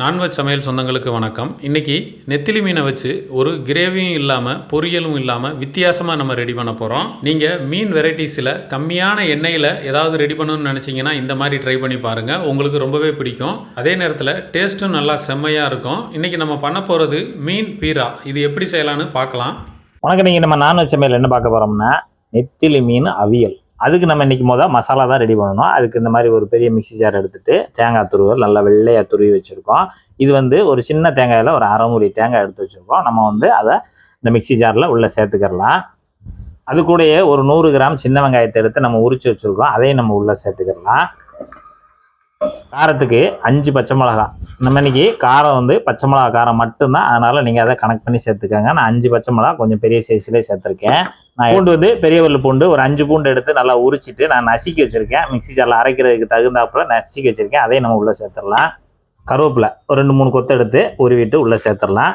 Non veg சமையல் சொந்தங்களுக்கு வணக்கம். இன்னைக்கு நெத்திலி மீனை வச்சு ஒரு கிரேவியும் இல்லாமல் பொரியலும் இல்லாமல் வித்தியாசமாக நம்ம ரெடி பண்ண போகிறோம் நீங்கள் மீன் வெரைட்டிஸில் கம்மியான எண்ணெயில் ஏதாவது ரெடி பண்ணணும்னு நினச்சிங்கன்னா இந்த மாதிரி ட்ரை பண்ணி பாருங்கள் உங்களுக்கு ரொம்பவே பிடிக்கும். அதே நேரத்தில் டேஸ்ட்டும் நல்லா செம்மையாக இருக்கும். இன்றைக்கி நம்ம பண்ண போகிறது மீன் பீரா. இது எப்படி செய்யலான்னு பார்க்கலாம். வணக்கம். நீங்கள் நம்ம நான்வெஜ் சமையல் என்ன பார்க்க போகிறோம்னா நெத்திலி மீன் அவியல். அதுக்கு நம்ம இன்றைக்கி மொதல் மசாலா தான் ரெடி பண்ணணும். அதுக்கு இந்த மாதிரி ஒரு பெரிய மிக்ஸி ஜார் எடுத்துட்டு தேங்காய் துருவல் நல்லா வெள்ளையாக துருவி வச்சுருக்கோம். இது வந்து ஒரு சின்ன தேங்காயில் ஒரு அரைமுறை தேங்காய் எடுத்து வச்சுருக்கோம். நம்ம வந்து அதை இந்த மிக்ஸி ஜாரில் உள்ளே சேர்த்துக்கிறலாம். அது கூடயே ஒரு நூறு கிராம் சின்ன வெங்காயத்தை எடுத்து நம்ம உரிச்சு வச்சுருக்கோம். அதையும் நம்ம உள்ளே சேர்த்துக்கிறலாம். காரத்துக்கு அஞ்சு பச்சை மிளகா. நம்ம இன்றைக்கி காரம் வந்து பச்சை மிளகா காரம் மட்டும்தான். அதனால் நீங்கள் அதை கனெக்ட் பண்ணி சேர்த்துக்கோங்க. நான் அஞ்சு பச்சை மிளகா கொஞ்சம் பெரிய சைஸ்லேயே சேர்த்துருக்கேன். நான் பூண்டு வந்து பெரிய வல்லு பூண்டு ஒரு அஞ்சு பூண்டு எடுத்து நல்லா உரிச்சிட்டு நான் நசுக்கி வச்சுருக்கேன். மிக்ஸி ஜாரில் அரைக்கிறதுக்கு தகுந்தாப்புல நசுக்கி வச்சுருக்கேன். அதையும் நம்ம உள்ளே சேர்த்துடலாம். கருவேப்பிலை ஒரு ரெண்டு மூணு கொத்தை எடுத்து உருவிட்டு உள்ளே சேர்த்துடலாம்.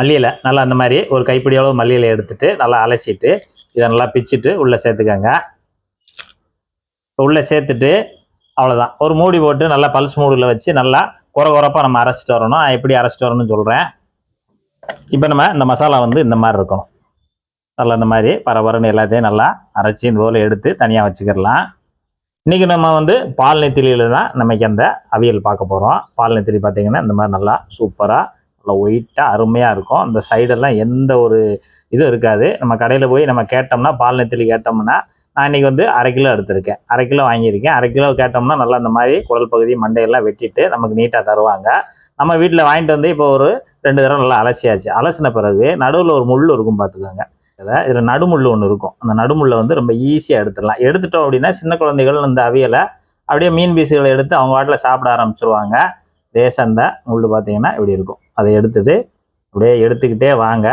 மல்லியலை நல்லா அந்த மாதிரி ஒரு கைப்பிடி அளவு மல்லியிலை எடுத்துட்டு நல்லா அலசிட்டு இதை நல்லா பிச்சுட்டு உள்ளே சேர்த்துக்கோங்க. உள்ளே சேர்த்துட்டு அவ்வளோதான் ஒரு மூடி போட்டு நல்லா பல்ஸ் மூடில் வச்சு நல்லா குறை குறைப்பாக நம்ம அரைச்சிட்டு வரணும். நான் எப்படி அரைச்சிட்டு வரணும்னு சொல்கிறேன் இப்போ நம்ம இந்த மசாலா வந்து இந்த மாதிரி இருக்கணும். நல்லா இந்த மாதிரி பரபரன்னு எல்லாத்தையும் நல்லா அரைச்சி இந்த போல் எடுத்து தனியாக வச்சுக்கிடலாம். இன்றைக்கி நம்ம வந்து பால் நெத்திலியில் தான் நமக்கு அந்த அவியல் பார்க்க போகிறோம் பால் நெத்திலி பார்த்திங்கன்னா இந்த மாதிரி நல்லா சூப்பராக நல்லா ஒயிட்டாக அருமையாக இருக்கும். இந்த சைடெல்லாம் எந்த ஒரு இதுவும் இருக்காது. நம்ம கடையில் போய் நம்ம கேட்டோம்னா பால் நெத்திலி கேட்டோம்னா நான் இன்றைக்கி வந்து அரை கிலோ எடுத்திருக்கேன். அரை கிலோ வாங்கியிருக்கேன். அரை கிலோ கேட்டோம்னா நல்லா இந்த மாதிரி குடல் பகுதி மண்டையெல்லாம் வெட்டிட்டு நமக்கு நீட்டாக தருவாங்க. நம்ம வீட்டில் வாங்கிட்டு வந்து இப்போ ஒரு ரெண்டு தடவை நல்லா அலசியாச்சு. அலசின பிறகு நடுவில் ஒரு முள் இருக்கும் பார்த்துக்கோங்க. அதாவது இதில் நடுமுள் ஒன்று இருக்கும். அந்த நடுமுள்ளை வந்து ரொம்ப ஈஸியாக எடுத்துடலாம். எடுத்துட்டோம் அப்படின்னா சின்ன குழந்தைகள் இந்த அவியலை அப்படியே மீன் பீஸுகளை எடுத்து அவங்க வாட்டில் சாப்பிட ஆரம்பிச்சிருவாங்க. தேசந்த முள் பார்த்தீங்கன்னா இப்படி இருக்கும். அதை எடுத்துட்டு அப்படியே எடுத்துக்கிட்டே வாங்க.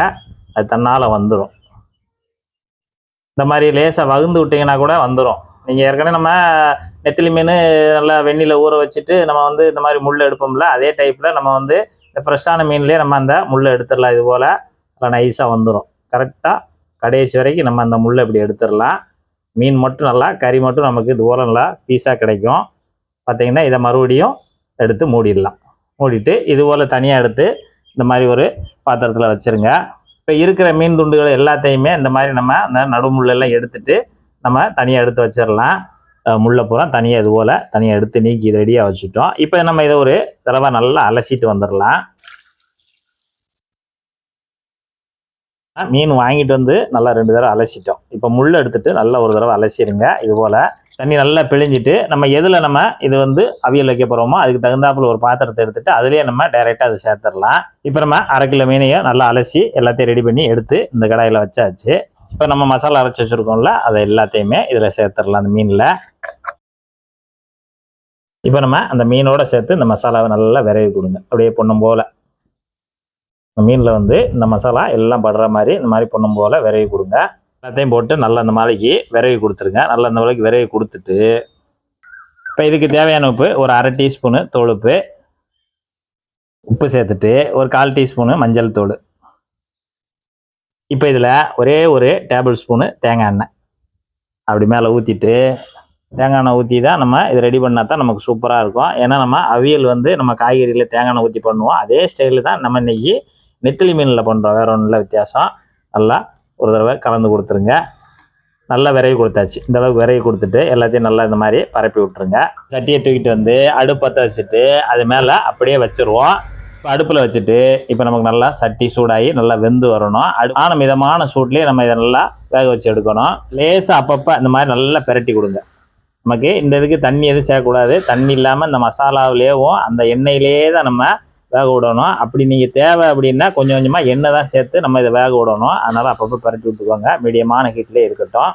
அது தன்னால் வந்துடும் இந்த மாதிரி லேசாக வகுந்து விட்டிங்கன்னா கூட வந்துடும் நீங்கள் ஏற்கனவே நம்ம நெத்திலி மீன் நல்லா வெந்நில ஊற வச்சுட்டு நம்ம வந்து இந்த மாதிரி முள் எடுப்போம்ல அதே டைப்பில் நம்ம வந்து இந்த ஃப்ரெஷ்ஷான மீன்லேயே நம்ம அந்த முள்ளை எடுத்துடலாம். இது போல் நல்லா நைஸாக வந்துடும் கரெக்டாக கடைசி வரைக்கும் நம்ம அந்த முள்ளை இப்படி எடுத்துடலாம். மீன் மட்டும் நல்லா கறி மட்டும் நமக்கு இது போல் நல்லா பீஸாக கிடைக்கும். பார்த்தீங்கன்னா இதை மறுபடியும் எடுத்து மூடிடலாம். மூடிட்டு இது போல் தனியாக எடுத்து இந்த மாதிரி ஒரு பாத்திரத்தில் வச்சுருங்க. இப்போ இருக்கிற மீன் துண்டுகள் எல்லாத்தையுமே இந்த மாதிரி நம்ம அந்த நடுமுள்ளெல்லாம் எடுத்துட்டு நம்ம தனியாக எடுத்து வச்சிடலாம். முள்ளை பூரா தனியாக இது போல் தனியாக எடுத்து நீக்கி ரெடியாக வச்சுட்டோம். இப்போ நம்ம இதை ஒரு தடவை நல்லா அலசிட்டு வந்துடலாம். மீன் வாங்கிட்டு வந்து நல்லா ரெண்டு தடவை அலசிட்டோம். இப்போ முள் எடுத்துட்டு நல்லா ஒரு தடவை அலசிடுங்க. இது போல் தண்ணி நல்லா பிழிஞ்சிட்டு நம்ம எதில் நம்ம இது வந்து அவியல் வைக்க போகிறோமோ அதுக்கு தகுந்தாப்புல ஒரு பாத்திரத்தை எடுத்துட்டு அதுலேயே நம்ம டைரெக்டாக அதை சேர்த்துடலாம். இப்போ நம்ம அரை கிலோ மீனையும் நல்லா அலசி எல்லாத்தையும் ரெடி பண்ணி எடுத்து இந்த கடாயில் வச்சாச்சு. இப்போ நம்ம மசாலா அரைச்சி வச்சுருக்கோம்ல அதை எல்லாத்தையுமே இதில் சேர்த்துடலாம் அந்த மீனில். இப்போ நம்ம அந்த மீனோட சேர்த்து இந்த மசாலாவை நல்லா விரவி கொடுங்க. அப்படியே பொண்ணும் போல். மீனில் வந்து இந்த மசாலா எல்லாம் படுற மாதிரி இந்த மாதிரி பொண்ணும் போல் விரவி கொடுங்க. எல்லாத்தையும் போட்டு நல்லா இந்த மலைக்கு விரைவி கொடுத்துருங்க. நல்லா இந்த மலைக்கு விரைவி கொடுத்துட்டு இப்போ இதுக்கு தேவையான உப்பு ஒரு அரை டீஸ்பூனு தோலுப்பு. உப்பு சேர்த்துட்டு ஒரு கால் டீஸ்பூனு மஞ்சள் தூள். இப்போ இதில் ஒரே ஒரு டேபிள் ஸ்பூனு தேங்காய் எண்ணெய். அப்படி மேலே ஊற்றிட்டு தேங்காய் எண்ணெய் ஊற்றி தான் நம்ம இது ரெடி பண்ணால் தான் நமக்கு சூப்பராக இருக்கும். ஏன்னா நம்ம அவியல் வந்து நம்ம காய்கறியில் தேங்காய் எண்ணெய் ஊற்றி பண்ணுவோம். அதே ஸ்டைலில் தான் நம்ம இன்னைக்கு நெத்திலி மீனில் பண்ணுறோம் வேற ஒன்றும் இல்லை வித்தியாசம். நல்லா ஒரு தடவை கலந்து கொடுத்துருங்க. நல்லா விரைவு கொடுத்தாச்சு. இந்த அளவுக்கு விரைவு கொடுத்துட்டு எல்லாத்தையும் நல்லா இந்த மாதிரி பரப்பி விட்டுருங்க. சட்டியை தூக்கிட்டு வந்து அடுப்பத்தை வச்சுட்டு அது மேலே அப்படியே வச்சுருவோம். இப்போ அடுப்பில் வச்சுட்டு இப்போ நமக்கு நல்லா சட்டி சூடாகி நல்லா வெந்து வரணும். அடு ஆன மிதமான சூட்லேயே நம்ம இதை நல்லா வேக வச்சு எடுக்கணும். லேசாக அப்பப்போ இந்த மாதிரி நல்லா பெரட்டி கொடுங்க. நமக்கு இந்த இதுக்கு தண்ணி எதுவும் சேர்க்கக்கூடாது. தண்ணி இல்லாமல் இந்த மசாலாவிலேயும் அந்த எண்ணெயிலேயே தான் நம்ம வேக விடணும். அப்படி நீங்கள் தேவை அப்படின்னா கொஞ்சம் கொஞ்சமாக எண்ணெய் தான் சேர்த்து நம்ம இதை வேக விடணும். அதனால் அப்பப்போ பரட்டி விட்டுக்கோங்க. மீடியமான ஹீட்லேயே இருக்கட்டும்.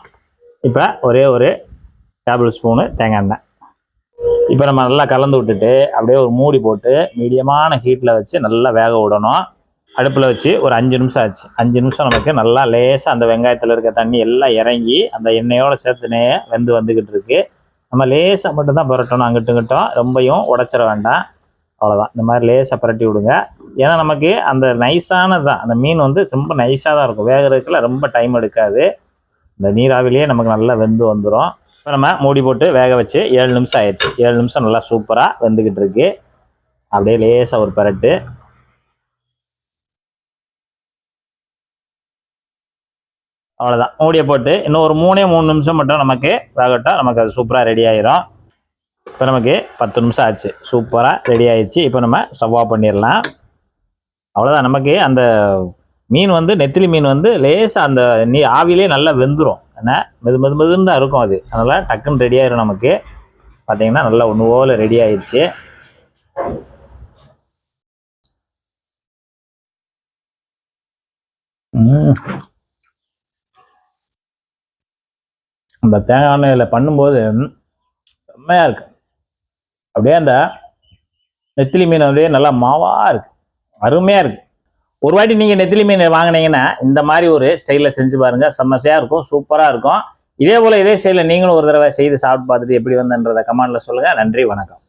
இப்போ ஒரே ஒரு டேபிள் ஸ்பூனு தேங்காய் எண்ணெய். இப்போ நம்ம நல்லா கலந்து விட்டுட்டு அப்படியே ஒரு மூடி போட்டு மீடியமான ஹீட்டில் வச்சு நல்லா வேக விடணும். அடுப்பில் வச்சு ஒரு அஞ்சு நிமிஷம் ஆச்சு. அஞ்சு நிமிஷம் நமக்கு நல்லா லேசாக அந்த வெங்காயத்தில் இருக்க தண்ணி எல்லாம் இறங்கி அந்த எண்ணெயோடு சேர்த்துனே வெந்து வந்துக்கிட்டு இருக்கு. நம்ம லேசாக மட்டும்தான் புரட்டணும். அங்கிட்டும் இங்கிட்டும். ரொம்பையும் உடச்சிட வேண்டாம். அவ்வளோதான் இந்த மாதிரி லேசாக புரட்டி விடுங்க. ஏன்னா நமக்கு அந்த நைஸானது தான் அந்த மீன் வந்து ரொம்ப நைஸாக தான் இருக்கும். வேகிறதுக்குள்ள ரொம்ப டைம் எடுக்காது. இந்த நீராவிலேயே நமக்கு நல்லா வெந்து வந்துடும் இப்போ நம்ம மூடி போட்டு வேக வச்சு ஏழு நிமிஷம் ஆயிடுச்சு. ஏழு நிமிஷம் நல்லா சூப்பராக வெந்துக்கிட்டு இருக்கு. அப்படியே லேசாக ஒரு பரட்டு. அவ்வளோதான் மூடியை போட்டு இன்னும் ஒரு மூணே மூணு நிமிஷம் மட்டும் நமக்கு வேகட்டும். நமக்கு அது சூப்பராக ரெடி ஆயிரும். இப்போ நமக்கு பத்து நிமிஷம் ஆச்சு. சூப்பராக ரெடி ஆயிடுச்சு. இப்போ நம்ம ஸ்டவ் ஆஃப் பண்ணிடலாம். அவ்வளோதான் நமக்கு அந்த மீன் வந்து நெத்திலி மீன் வந்து லேசாக அந்த நீ ஆவிலே நல்லா வெந்துடும் என்ன? மெது மெது மெதுன்னு தான் இருக்கும் அது. அதனால் டக்குன்னு ரெடி ஆயிடும் நமக்கு. பார்த்தீங்கன்னா நல்லா ஒன்று போல் ரெடி ஆயிடுச்சு. அந்த தேங்காய் எண்ணெயில் பண்ணும்போது செம்மையாக இருக்குது அப்படியே அந்த நெத்திலி மீன் அப்படியே நல்லா மாவாக இருக்குது அருமையாக இருக்குது ஒரு வாட்டி நீங்கள் நெத்திலி மீன் வாங்கினீங்கன்னா இந்த மாதிரி ஒரு ஸ்டைலில் செஞ்சு பாருங்கள் செம்மசையாக இருக்கும் சூப்பராக இருக்கும். இதே போல் இதே ஸ்டைலில் நீங்களும் ஒரு தடவை செய்து சாப்பிட்டு பார்த்துட்டு எப்படி வந்தன்றதை கமெண்டில் சொல்லுங்கள் நன்றி வணக்கம்.